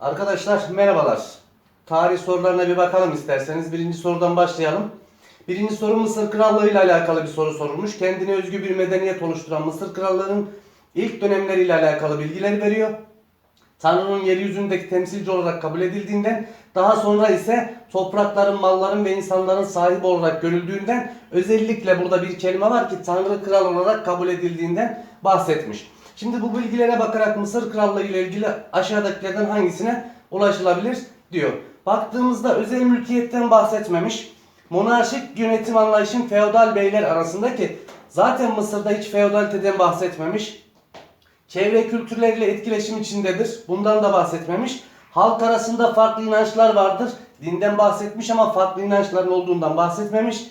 Arkadaşlar merhabalar. Tarih sorularına bir bakalım isterseniz. Birinci sorudan başlayalım. Birinci soru Mısır Krallığı ile alakalı bir soru sorulmuş. Kendine özgü bir medeniyet oluşturan Mısır Krallığı'nın ilk dönemleriyle alakalı bilgileri veriyor. Tanrı'nın yeryüzündeki temsilci olarak kabul edildiğinden daha sonra ise toprakların, malların ve insanların sahibi olarak görüldüğünden özellikle burada bir kelime var ki Tanrı kral olarak kabul edildiğinden bahsetmiş. Şimdi bu bilgilere bakarak Mısır Krallığı ile ilgili aşağıdakilerden hangisine ulaşılabilir diyor. Baktığımızda özel mülkiyetten bahsetmemiş. Monarşik yönetim anlayışın feodal beyler arasındaki zaten Mısır'da hiç feodaliteden bahsetmemiş. Çevre kültürleriyle etkileşim içindedir. Bundan da bahsetmemiş. Halk arasında farklı inançlar vardır. Dinden bahsetmiş ama farklı inançların olduğundan bahsetmemiş.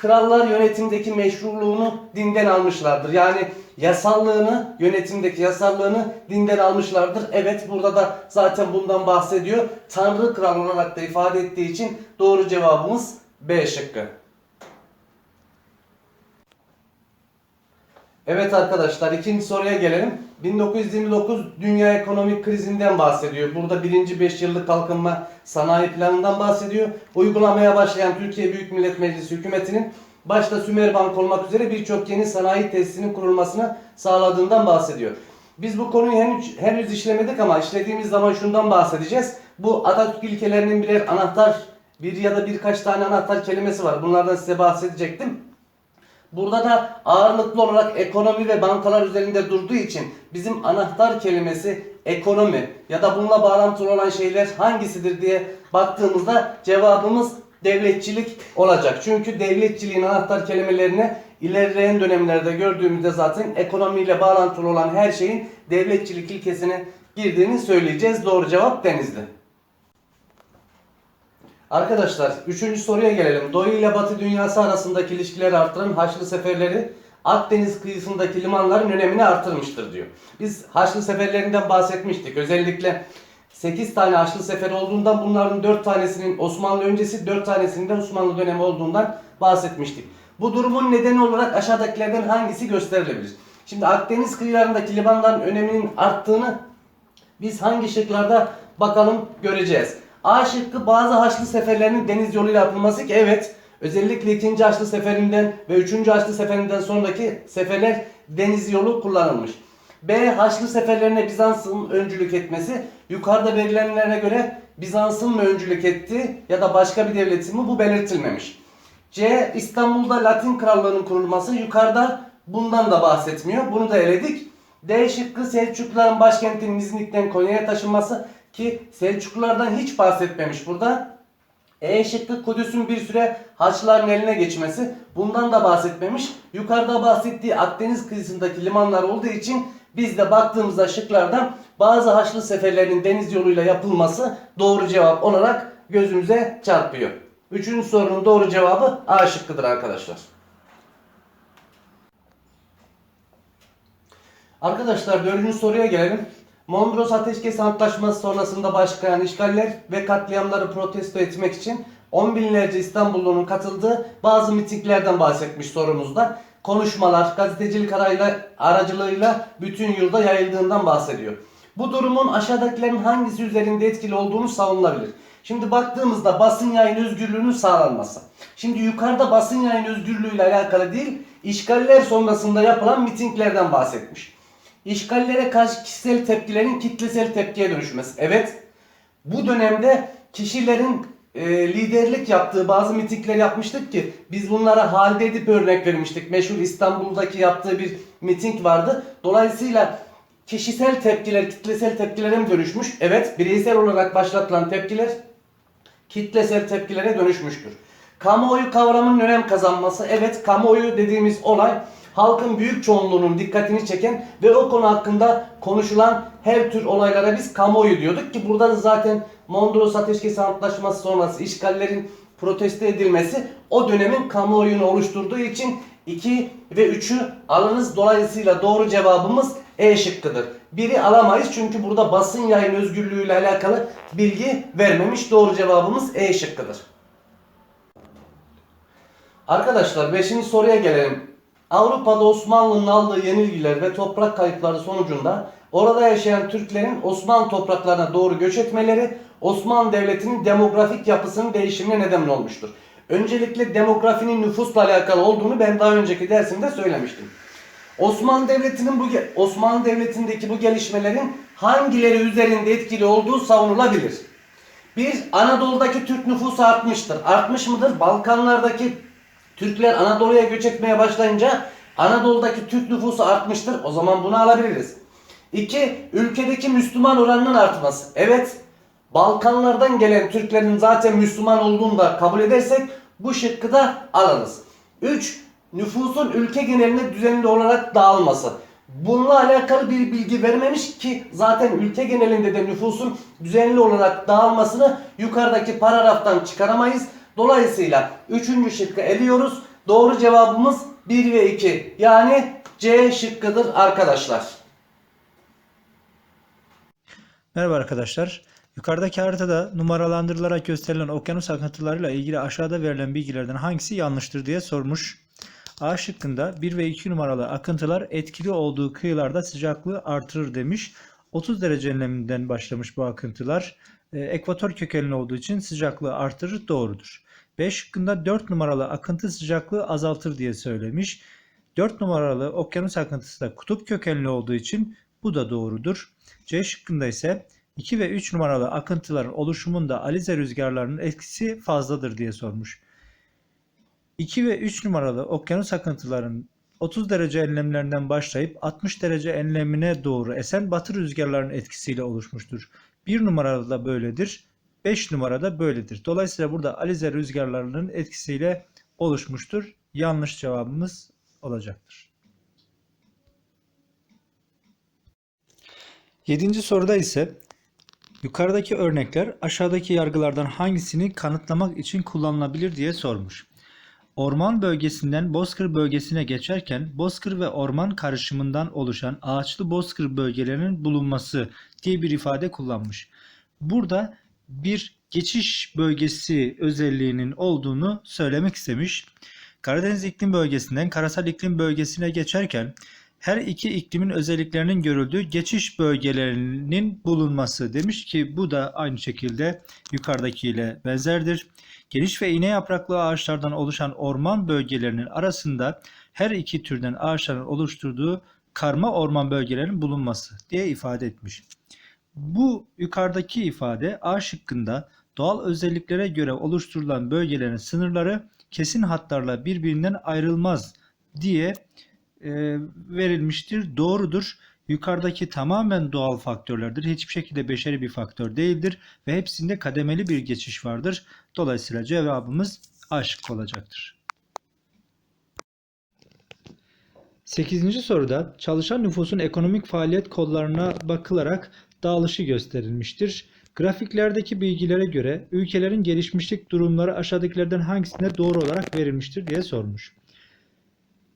Krallar yönetimdeki meşruluğunu dinden almışlardır. Yani yasallığını, yönetimdeki yasallığını dinden almışlardır. Evet burada da zaten bundan bahsediyor. Tanrı kral olarak da ifade ettiği için doğru cevabımız B şıkkı. Evet arkadaşlar ikinci soruya gelelim. 1929 dünya ekonomik krizinden bahsediyor. Burada birinci 5 yıllık kalkınma sanayi planından bahsediyor. Uygulamaya başlayan Türkiye Büyük Millet Meclisi hükümetinin başta Sümerbank olmak üzere birçok yeni sanayi tesisinin kurulmasını sağladığından bahsediyor. Biz bu konuyu henüz, henüz işlemedik ama işlediğimiz zaman şundan bahsedeceğiz. Bu Atatürk ilkelerinin birer anahtar bir ya da birkaç tane anahtar kelimesi var. Bunlardan size bahsedecektim. Burada da ağırlıklı olarak ekonomi ve bankalar üzerinde durduğu için bizim anahtar kelimesi ekonomi ya da bununla bağlantılı olan şeyler hangisidir diye baktığımızda cevabımız devletçilik olacak. Çünkü devletçiliğin anahtar kelimelerini ilerleyen dönemlerde gördüğümüzde zaten ekonomiyle bağlantılı olan her şeyin devletçilik ilkesine girdiğini söyleyeceğiz. Doğru cevap Denizli. Arkadaşlar üçüncü soruya gelelim. Doğu ile Batı dünyası arasındaki ilişkileri artıran Haçlı seferleri Akdeniz kıyısındaki limanların önemini artırmıştır diyor. Biz Haçlı seferlerinden bahsetmiştik. Özellikle 8 tane Haçlı sefer olduğundan bunların 4 tanesinin Osmanlı öncesi 4 tanesinin de Osmanlı dönemi olduğundan bahsetmiştik. Bu durumun nedeni olarak aşağıdakilerden hangisi gösterilebilir? Şimdi Akdeniz kıyılarındaki limanların öneminin arttığını biz hangi şıklarda bakalım göreceğiz. A şıkkı bazı Haçlı seferlerinin deniz yoluyla yapılması ki evet özellikle 2. Haçlı seferinden ve 3. Haçlı seferinden sonraki seferler deniz yolu kullanılmış. B. Haçlı seferlerine Bizans'ın öncülük etmesi. Yukarıda verilenlere göre Bizans'ın mı öncülük etti ya da başka bir devletin mi bu belirtilmemiş. C. İstanbul'da Latin Krallığı'nın kurulması. Yukarıda bundan da bahsetmiyor. Bunu da eledik. D şıkkı Selçukluların başkentinin İznik'ten Konya'ya taşınması ki Selçuklulardan hiç bahsetmemiş burada. E şıkkı Kudüs'ün bir süre Haçlıların eline geçmesi. Bundan da bahsetmemiş. Yukarıda bahsettiği Akdeniz kıyısındaki limanlar olduğu için biz de baktığımızda şıklardan bazı Haçlı seferlerinin deniz yoluyla yapılması doğru cevap olarak gözümüze çarpıyor. Üçüncü sorunun doğru cevabı A şıkkıdır arkadaşlar. Arkadaşlar dördüncü soruya gelelim. Mondros Ateşkes Antlaşması sonrasında başlayan işgaller ve katliamları protesto etmek için on binlerce İstanbullunun katıldığı bazı mitinglerden bahsetmiş sorumuzda. Konuşmalar, gazetecilik arayla, aracılığıyla bütün yurda yayıldığından bahsediyor. Bu durumun aşağıdakilerin hangisi üzerinde etkili olduğunu savunulabilir. Şimdi baktığımızda basın yayın özgürlüğünün sağlanması. Şimdi yukarıda basın yayın özgürlüğüyle alakalı değil, işgaller sonrasında yapılan mitinglerden bahsetmiş. İşgallere karşı kişisel tepkilerin kitlesel tepkiye dönüşmesi. Evet, bu dönemde kişilerin e, liderlik yaptığı bazı mitingler yapmıştık ki biz bunlara halde edip örnek vermiştik. Meşhur İstanbul'daki yaptığı bir miting vardı. Dolayısıyla kişisel tepkiler kitlesel tepkilere mi dönüşmüş? Evet, bireysel olarak başlatılan tepkiler kitlesel tepkilere dönüşmüştür. Kamuoyu kavramının önem kazanması. Evet, kamuoyu dediğimiz olay halkın büyük çoğunluğunun dikkatini çeken ve o konu hakkında konuşulan her tür olaylara biz kamuoyu diyorduk ki burada da zaten Mondros Ateşkesi Antlaşması sonrası işgallerin protesto edilmesi o dönemin kamuoyunu oluşturduğu için 2 ve 3'ü alınız. Dolayısıyla doğru cevabımız E şıkkıdır. Biri alamayız çünkü burada basın yayın özgürlüğüyle alakalı bilgi vermemiş. Doğru cevabımız E şıkkıdır. Arkadaşlar 5. soruya gelelim. Avrupa'da Osmanlı'nın aldığı yenilgiler ve toprak kayıpları sonucunda orada yaşayan Türklerin Osmanlı topraklarına doğru göç etmeleri Osmanlı Devleti'nin demografik yapısının değişimine neden olmuştur. Öncelikle demografinin nüfusla alakalı olduğunu ben daha önceki dersimde söylemiştim. Osmanlı Devleti'nin bu Osmanlı Devleti'ndeki bu gelişmelerin hangileri üzerinde etkili olduğu savunulabilir. Bir, Anadolu'daki Türk nüfusu artmıştır. Artmış mıdır? Balkanlardaki Türkler Anadolu'ya göç etmeye başlayınca Anadolu'daki Türk nüfusu artmıştır. O zaman bunu alabiliriz. İki, ülkedeki Müslüman oranının artması. Evet, Balkanlardan gelen Türklerin zaten Müslüman olduğunu da kabul edersek bu şıkkı da alırız. 3. Nüfusun ülke geneline düzenli olarak dağılması. Bununla alakalı bir bilgi vermemiş ki zaten ülke genelinde de nüfusun düzenli olarak dağılmasını yukarıdaki paragraftan çıkaramayız. Dolayısıyla 3. şıkkı eliyoruz. Doğru cevabımız 1 ve 2. Yani C şıkkıdır arkadaşlar. Merhaba arkadaşlar. Yukarıdaki haritada numaralandırılarak gösterilen okyanus akıntılarıyla ilgili aşağıda verilen bilgilerden hangisi yanlıştır diye sormuş. A şıkkında 1 ve 2 numaralı akıntılar etkili olduğu kıyılarda sıcaklığı artırır demiş. 30 derece enleminden başlamış bu akıntılar. Ee, ekvator kökenli olduğu için sıcaklığı artırır doğrudur. B şıkkında 4 numaralı akıntı sıcaklığı azaltır diye söylemiş. 4 numaralı okyanus akıntısı da kutup kökenli olduğu için bu da doğrudur. C şıkkında ise 2 ve 3 numaralı akıntıların oluşumunda alize rüzgarlarının etkisi fazladır diye sormuş. 2 ve 3 numaralı okyanus akıntıların 30 derece enlemlerinden başlayıp 60 derece enlemine doğru esen batı rüzgarlarının etkisiyle oluşmuştur. 1 numarada da böyledir, 5 numarada böyledir. Dolayısıyla burada alize rüzgarlarının etkisiyle oluşmuştur. Yanlış cevabımız olacaktır. Yedinci soruda ise yukarıdaki örnekler aşağıdaki yargılardan hangisini kanıtlamak için kullanılabilir diye sormuş. Orman bölgesinden bozkır bölgesine geçerken bozkır ve orman karışımından oluşan ağaçlı bozkır bölgelerinin bulunması diye bir ifade kullanmış. Burada bir geçiş bölgesi özelliğinin olduğunu söylemek istemiş. Karadeniz iklim bölgesinden karasal iklim bölgesine geçerken her iki iklimin özelliklerinin görüldüğü geçiş bölgelerinin bulunması demiş ki bu da aynı şekilde yukarıdakiyle benzerdir. Geniş ve iğne yapraklı ağaçlardan oluşan orman bölgelerinin arasında her iki türden ağaçların oluşturduğu karma orman bölgelerinin bulunması diye ifade etmiş. Bu yukarıdaki ifade A şıkkında doğal özelliklere göre oluşturulan bölgelerin sınırları kesin hatlarla birbirinden ayrılmaz diye e, verilmiştir. Doğrudur. Yukarıdaki tamamen doğal faktörlerdir. Hiçbir şekilde beşeri bir faktör değildir ve hepsinde kademeli bir geçiş vardır. Dolayısıyla cevabımız A şıkkı olacaktır. 8. soruda çalışan nüfusun ekonomik faaliyet kodlarına bakılarak dağılışı gösterilmiştir. Grafiklerdeki bilgilere göre ülkelerin gelişmişlik durumları aşağıdakilerden hangisinde doğru olarak verilmiştir diye sormuş.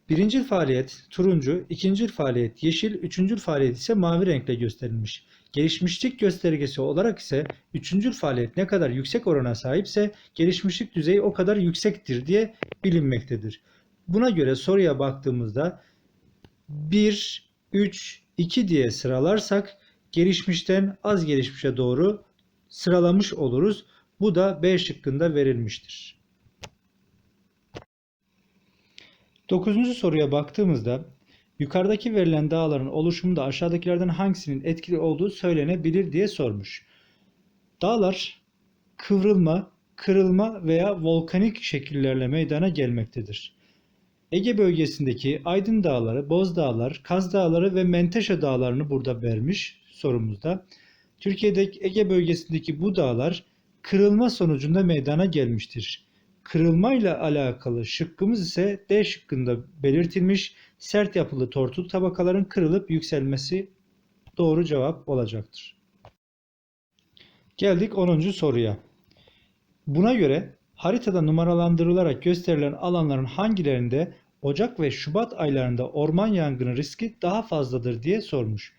Birincil faaliyet turuncu, ikincil faaliyet yeşil, üçüncül faaliyet ise mavi renkle gösterilmiş. Gelişmişlik göstergesi olarak ise üçüncül faaliyet ne kadar yüksek orana sahipse gelişmişlik düzeyi o kadar yüksektir diye bilinmektedir. Buna göre soruya baktığımızda 1, 3, 2 diye sıralarsak gelişmişten az gelişmişe doğru sıralamış oluruz. Bu da B şıkkında verilmiştir. Dokuzuncu soruya baktığımızda yukarıdaki verilen dağların oluşumunda aşağıdakilerden hangisinin etkili olduğu söylenebilir diye sormuş. Dağlar kıvrılma, kırılma veya volkanik şekillerle meydana gelmektedir. Ege bölgesindeki Aydın Dağları, Boz Dağlar, Kaz Dağları ve Menteşe Dağlarını burada vermiş sorumuzda. Türkiye'deki Ege bölgesindeki bu dağlar kırılma sonucunda meydana gelmiştir. Kırılmayla alakalı şıkkımız ise D şıkkında belirtilmiş sert yapılı tortul tabakaların kırılıp yükselmesi doğru cevap olacaktır. Geldik 10. soruya. Buna göre haritada numaralandırılarak gösterilen alanların hangilerinde Ocak ve Şubat aylarında orman yangını riski daha fazladır diye sormuş.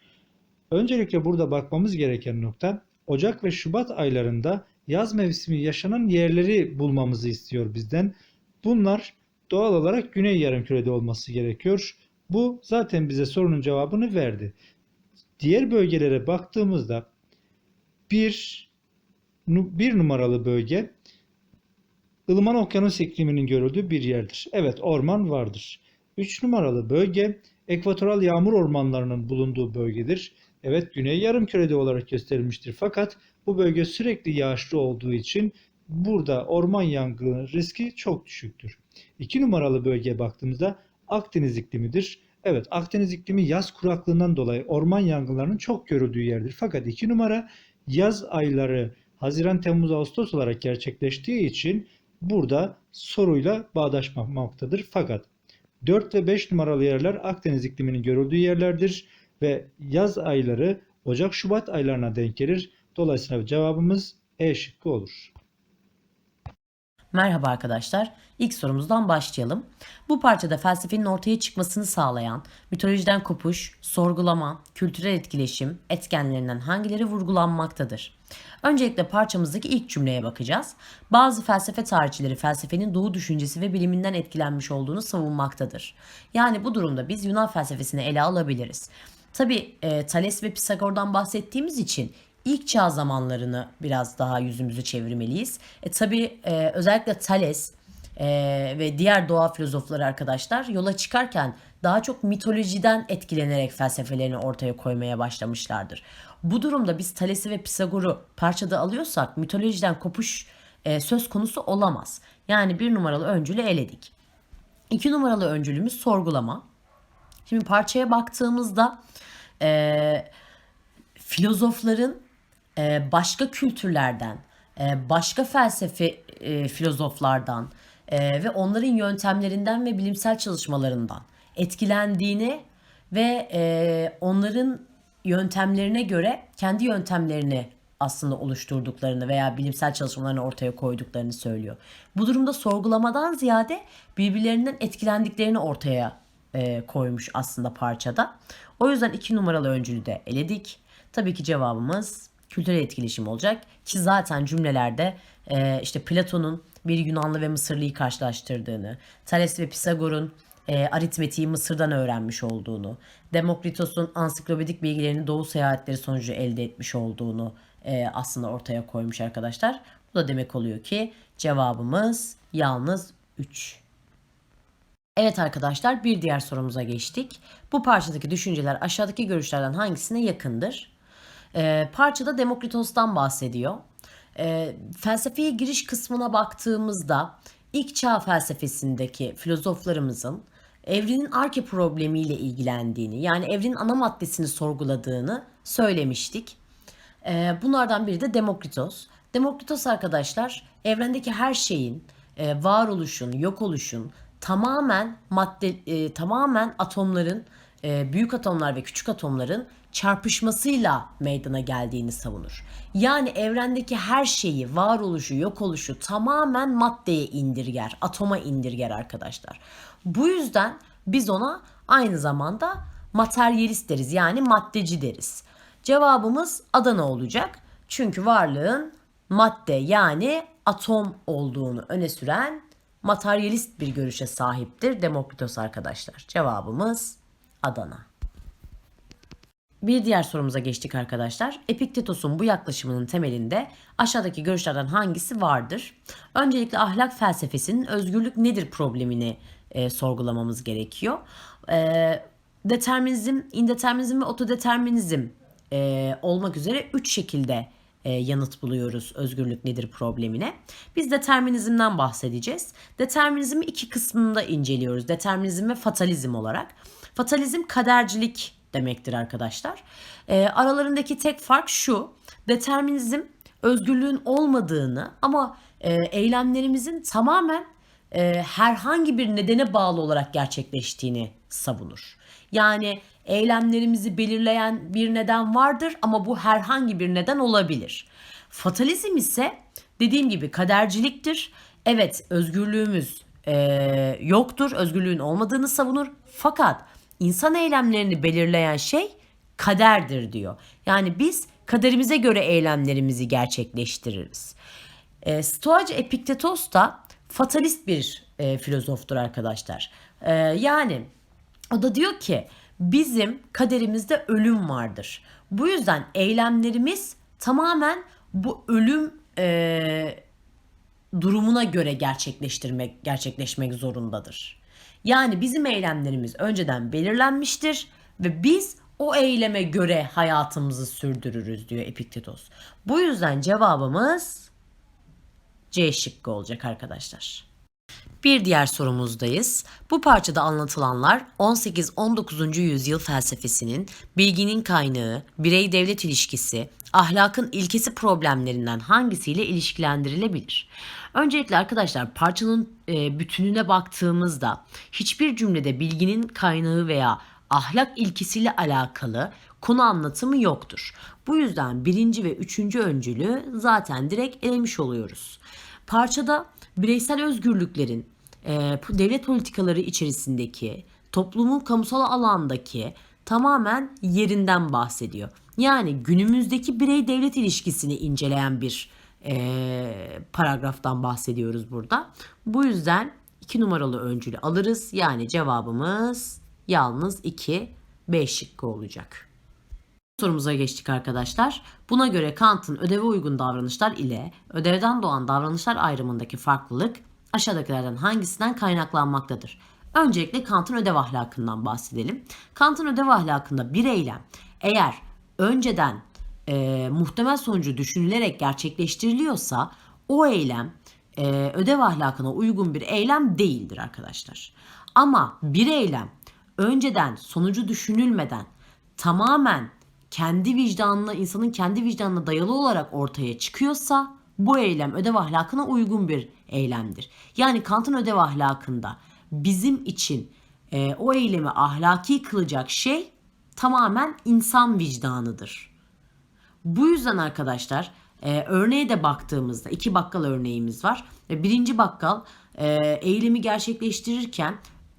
Öncelikle burada bakmamız gereken nokta Ocak ve Şubat aylarında yaz mevsimi yaşanan yerleri bulmamızı istiyor bizden. Bunlar doğal olarak güney yarımkürede olması gerekiyor. Bu zaten bize sorunun cevabını verdi. Diğer bölgelere baktığımızda bir, bir numaralı bölge ılıman okyanus ikliminin görüldüğü bir yerdir. Evet orman vardır. 3 numaralı bölge ekvatoral yağmur ormanlarının bulunduğu bölgedir. Evet güney yarımkürede olarak gösterilmiştir. Fakat bu bölge sürekli yağışlı olduğu için burada orman yangını riski çok düşüktür. 2 numaralı bölgeye baktığımızda Akdeniz iklimidir. Evet Akdeniz iklimi yaz kuraklığından dolayı orman yangınlarının çok görüldüğü yerdir. Fakat 2 numara yaz ayları Haziran, Temmuz, Ağustos olarak gerçekleştiği için burada soruyla bağdaşmamaktadır. Fakat 4 ve 5 numaralı yerler Akdeniz ikliminin görüldüğü yerlerdir ve yaz ayları Ocak-Şubat aylarına denk gelir. Dolayısıyla cevabımız E şıkkı olur. Merhaba arkadaşlar. İlk sorumuzdan başlayalım. Bu parçada felsefenin ortaya çıkmasını sağlayan mitolojiden kopuş, sorgulama, kültürel etkileşim etkenlerinden hangileri vurgulanmaktadır? Öncelikle parçamızdaki ilk cümleye bakacağız. Bazı felsefe tarihçileri felsefenin doğu düşüncesi ve biliminden etkilenmiş olduğunu savunmaktadır. Yani bu durumda biz Yunan felsefesini ele alabiliriz. Tabi e, Thales ve Pisagor'dan bahsettiğimiz için ilk çağ zamanlarını biraz daha yüzümüzü çevirmeliyiz. E tabi e, özellikle Thales e, ve diğer doğa filozofları arkadaşlar yola çıkarken daha çok mitolojiden etkilenerek felsefelerini ortaya koymaya başlamışlardır. Bu durumda biz Thales'i ve Pisagor'u parçada alıyorsak mitolojiden kopuş e, söz konusu olamaz. Yani bir numaralı öncülü eledik. İki numaralı öncülümüz sorgulama. Şimdi parçaya baktığımızda e, filozofların e, başka kültürlerden, e, başka felsefe e, filozoflardan e, ve onların yöntemlerinden ve bilimsel çalışmalarından etkilendiğini ve e, onların yöntemlerine göre kendi yöntemlerini aslında oluşturduklarını veya bilimsel çalışmalarını ortaya koyduklarını söylüyor. Bu durumda sorgulamadan ziyade birbirlerinden etkilendiklerini ortaya e, koymuş aslında parçada. O yüzden iki numaralı öncülü de eledik. Tabii ki cevabımız kültürel etkileşim olacak ki zaten cümlelerde e, işte Platon'un bir Yunanlı ve Mısırlıyı karşılaştırdığını, Thales ve Pisagor'un e, aritmetiği Mısır'dan öğrenmiş olduğunu, Demokritos'un ansiklopedik bilgilerini Doğu seyahatleri sonucu elde etmiş olduğunu e, aslında ortaya koymuş arkadaşlar. Bu da demek oluyor ki cevabımız yalnız 3. Evet arkadaşlar bir diğer sorumuza geçtik. Bu parçadaki düşünceler aşağıdaki görüşlerden hangisine yakındır? Ee, parçada Demokritos'tan bahsediyor. Ee, felsefeye giriş kısmına baktığımızda ilk çağ felsefesindeki filozoflarımızın evrenin arke problemiyle ilgilendiğini yani evrenin ana maddesini sorguladığını söylemiştik. Ee, bunlardan biri de Demokritos. Demokritos arkadaşlar evrendeki her şeyin e, varoluşun, yok oluşun tamamen madde e, tamamen atomların e, büyük atomlar ve küçük atomların çarpışmasıyla meydana geldiğini savunur. Yani evrendeki her şeyi, varoluşu, yok oluşu tamamen maddeye indirger, atoma indirger arkadaşlar. Bu yüzden biz ona aynı zamanda materyalist deriz yani maddeci deriz. Cevabımız Adana olacak. Çünkü varlığın madde yani atom olduğunu öne süren materyalist bir görüşe sahiptir Demokritos arkadaşlar. Cevabımız Adana. Bir diğer sorumuza geçtik arkadaşlar. Epiktetos'un bu yaklaşımının temelinde aşağıdaki görüşlerden hangisi vardır? Öncelikle ahlak felsefesinin özgürlük nedir problemini e, sorgulamamız gerekiyor. E, determinizm, indeterminizm ve otodeterminizm e, olmak üzere üç şekilde e, yanıt buluyoruz özgürlük nedir problemine. Biz determinizmden bahsedeceğiz. Determinizmi iki kısmında inceliyoruz. Determinizm ve fatalizm olarak. Fatalizm kadercilik demektir arkadaşlar. E, aralarındaki tek fark şu. Determinizm özgürlüğün olmadığını ama e, eylemlerimizin tamamen e, herhangi bir nedene bağlı olarak gerçekleştiğini savunur. Yani eylemlerimizi belirleyen bir neden vardır ama bu herhangi bir neden olabilir. Fatalizm ise dediğim gibi kaderciliktir. Evet özgürlüğümüz e, yoktur, özgürlüğün olmadığını savunur. Fakat insan eylemlerini belirleyen şey kaderdir diyor. Yani biz kaderimize göre eylemlerimizi gerçekleştiririz. E, Stoacı Epiktetos da fatalist bir e, filozoftur arkadaşlar. E, yani o da diyor ki bizim kaderimizde ölüm vardır. Bu yüzden eylemlerimiz tamamen bu ölüm e, durumuna göre gerçekleştirmek gerçekleşmek zorundadır. Yani bizim eylemlerimiz önceden belirlenmiştir ve biz o eyleme göre hayatımızı sürdürürüz diyor Epiktetos. Bu yüzden cevabımız C şıkkı olacak arkadaşlar. Bir diğer sorumuzdayız. Bu parçada anlatılanlar 18-19. yüzyıl felsefesinin bilginin kaynağı, birey-devlet ilişkisi, ahlakın ilkesi problemlerinden hangisiyle ilişkilendirilebilir? Öncelikle arkadaşlar parçanın e, bütününe baktığımızda hiçbir cümlede bilginin kaynağı veya ahlak ilkesiyle alakalı konu anlatımı yoktur. Bu yüzden birinci ve üçüncü öncülü zaten direkt elemiş oluyoruz. Parçada bireysel özgürlüklerin e, devlet politikaları içerisindeki toplumun kamusal alandaki tamamen yerinden bahsediyor. Yani günümüzdeki birey devlet ilişkisini inceleyen bir e, paragraftan bahsediyoruz burada. Bu yüzden iki numaralı öncülü alırız. Yani cevabımız yalnız 2 B şıkkı olacak. Sorumuza geçtik arkadaşlar. Buna göre Kant'ın ödeve uygun davranışlar ile ödevden doğan davranışlar ayrımındaki farklılık aşağıdakilerden hangisinden kaynaklanmaktadır? Öncelikle Kant'ın ödev ahlakından bahsedelim. Kant'ın ödev ahlakında bir eylem eğer önceden e, muhtemel sonucu düşünülerek gerçekleştiriliyorsa o eylem e, ödev ahlakına uygun bir eylem değildir arkadaşlar. Ama bir eylem önceden sonucu düşünülmeden tamamen kendi vicdanına, insanın kendi vicdanına dayalı olarak ortaya çıkıyorsa bu eylem ödev ahlakına uygun bir eylemdir. Yani Kant'ın ödev ahlakında bizim için e, o eylemi ahlaki kılacak şey tamamen insan vicdanıdır. Bu yüzden arkadaşlar e, örneğe de baktığımızda iki bakkal örneğimiz var. E, birinci bakkal e, eylemi gerçekleştirirken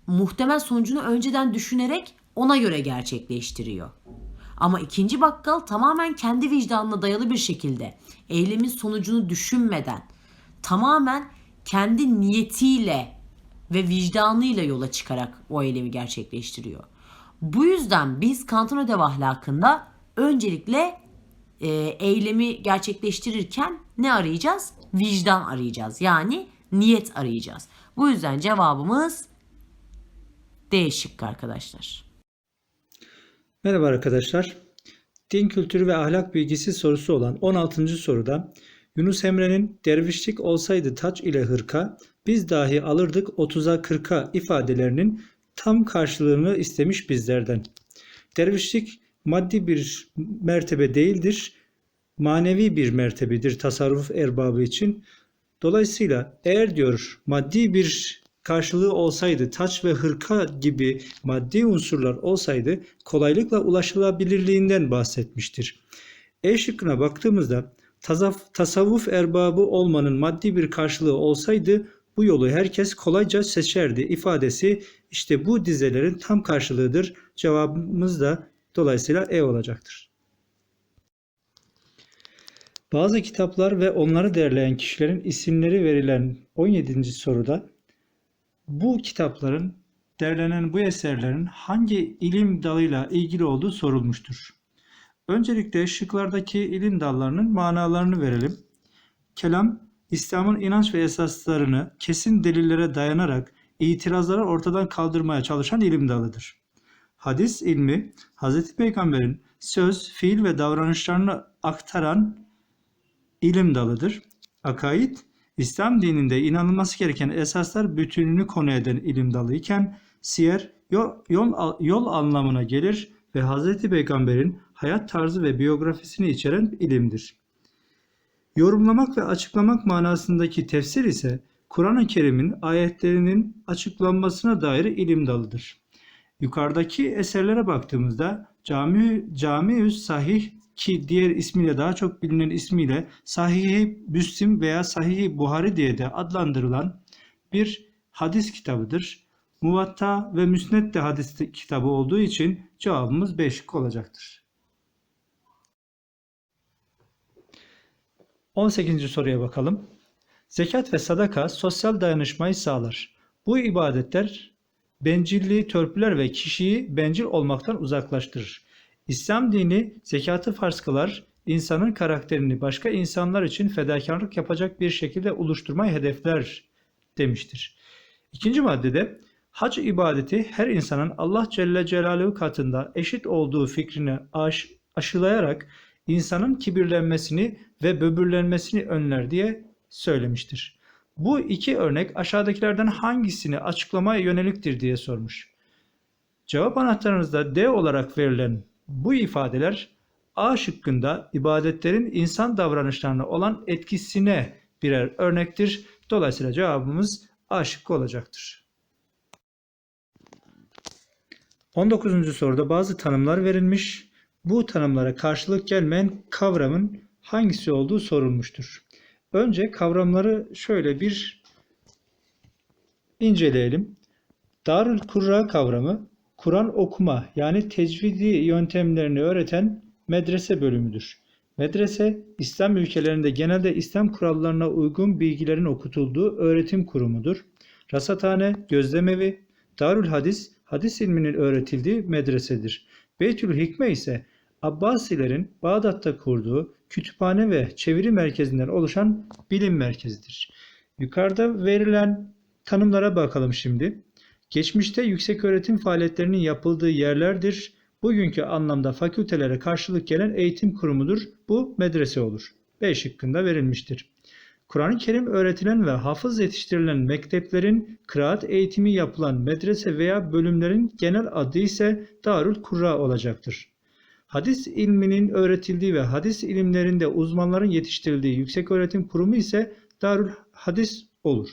muhtemel sonucunu önceden düşünerek ona göre gerçekleştiriyor. Ama ikinci bakkal tamamen kendi vicdanına dayalı bir şekilde eylemin sonucunu düşünmeden tamamen kendi niyetiyle ve vicdanıyla yola çıkarak o eylemi gerçekleştiriyor. Bu yüzden biz Kant'ın ödev ahlakında öncelikle e, eylemi gerçekleştirirken ne arayacağız? Vicdan arayacağız. Yani niyet arayacağız. Bu yüzden cevabımız D şıkkı arkadaşlar. Merhaba arkadaşlar. Din kültürü ve ahlak bilgisi sorusu olan 16. soruda Yunus Emre'nin dervişlik olsaydı taç ile hırka biz dahi alırdık 30'a 40'a ifadelerinin tam karşılığını istemiş bizlerden. Dervişlik maddi bir mertebe değildir, manevi bir mertebedir tasarruf erbabı için. Dolayısıyla eğer diyor maddi bir karşılığı olsaydı, taç ve hırka gibi maddi unsurlar olsaydı kolaylıkla ulaşılabilirliğinden bahsetmiştir. E şıkkına baktığımızda tazaf, tasavvuf erbabı olmanın maddi bir karşılığı olsaydı bu yolu herkes kolayca seçerdi ifadesi işte bu dizelerin tam karşılığıdır. Cevabımız da dolayısıyla E olacaktır. Bazı kitaplar ve onları derleyen kişilerin isimleri verilen 17. soruda bu kitapların derlenen bu eserlerin hangi ilim dalıyla ilgili olduğu sorulmuştur. Öncelikle şıklardaki ilim dallarının manalarını verelim. Kelam, İslam'ın inanç ve esaslarını kesin delillere dayanarak itirazları ortadan kaldırmaya çalışan ilim dalıdır. Hadis ilmi, Hz. Peygamber'in söz, fiil ve davranışlarını aktaran ilim dalıdır. Akaid, İslam dininde inanılması gereken esaslar bütününü konu eden ilim dalı iken siyer yol, yol, yol anlamına gelir ve Hz. Peygamber'in hayat tarzı ve biyografisini içeren ilimdir. Yorumlamak ve açıklamak manasındaki tefsir ise Kur'an-ı Kerim'in ayetlerinin açıklanmasına dair ilim dalıdır. Yukarıdaki eserlere baktığımızda Cami Camiüs Sahih ki diğer ismiyle daha çok bilinen ismiyle Sahih-i Müslim veya Sahih-i Buhari diye de adlandırılan bir hadis kitabıdır. Muvatta ve Müsned de hadis kitabı olduğu için cevabımız 5 olacaktır. 18. soruya bakalım. Zekat ve sadaka sosyal dayanışmayı sağlar. Bu ibadetler bencilliği törpüler ve kişiyi bencil olmaktan uzaklaştırır. İslam dini zekatı farz kılar, insanın karakterini başka insanlar için fedakarlık yapacak bir şekilde oluşturmayı hedefler demiştir. İkinci maddede hac ibadeti her insanın Allah Celle Celaluhu katında eşit olduğu fikrini aş, aşılayarak insanın kibirlenmesini ve böbürlenmesini önler diye söylemiştir. Bu iki örnek aşağıdakilerden hangisini açıklamaya yöneliktir diye sormuş. Cevap anahtarınızda D olarak verilen bu ifadeler A şıkkında ibadetlerin insan davranışlarına olan etkisine birer örnektir. Dolayısıyla cevabımız A şıkkı olacaktır. 19. soruda bazı tanımlar verilmiş. Bu tanımlara karşılık gelmeyen kavramın hangisi olduğu sorulmuştur. Önce kavramları şöyle bir inceleyelim. Darül Kurra kavramı Kur'an okuma yani tecvidi yöntemlerini öğreten medrese bölümüdür. Medrese, İslam ülkelerinde genelde İslam kurallarına uygun bilgilerin okutulduğu öğretim kurumudur. Rasathane, gözlemevi, Darül Hadis, hadis ilminin öğretildiği medresedir. Beytül Hikme ise Abbasilerin Bağdat'ta kurduğu kütüphane ve çeviri merkezinden oluşan bilim merkezidir. Yukarıda verilen tanımlara bakalım şimdi. Geçmişte yüksek öğretim faaliyetlerinin yapıldığı yerlerdir. Bugünkü anlamda fakültelere karşılık gelen eğitim kurumudur. Bu medrese olur. B şıkkında verilmiştir. Kur'an-ı Kerim öğretilen ve hafız yetiştirilen mekteplerin kıraat eğitimi yapılan medrese veya bölümlerin genel adı ise Darül Kurra olacaktır. Hadis ilminin öğretildiği ve hadis ilimlerinde uzmanların yetiştirildiği yüksek öğretim kurumu ise Darül Hadis olur.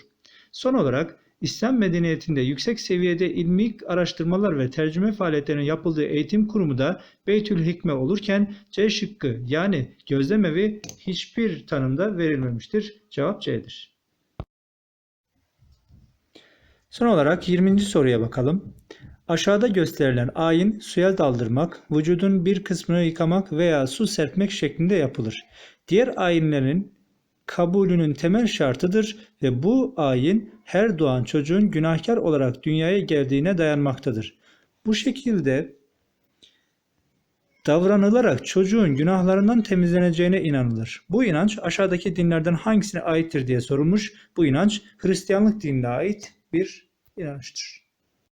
Son olarak İslam medeniyetinde yüksek seviyede ilmi araştırmalar ve tercüme faaliyetlerinin yapıldığı eğitim kurumu da Beytül Hikme olurken C şıkkı yani gözlemevi hiçbir tanımda verilmemiştir. Cevap C'dir. Son olarak 20. soruya bakalım. Aşağıda gösterilen ayin suya daldırmak, vücudun bir kısmını yıkamak veya su serpmek şeklinde yapılır. Diğer ayinlerin kabulünün temel şartıdır ve bu ayin her doğan çocuğun günahkar olarak dünyaya geldiğine dayanmaktadır. Bu şekilde davranılarak çocuğun günahlarından temizleneceğine inanılır. Bu inanç aşağıdaki dinlerden hangisine aittir diye sorulmuş. Bu inanç Hristiyanlık dinine ait bir inançtır.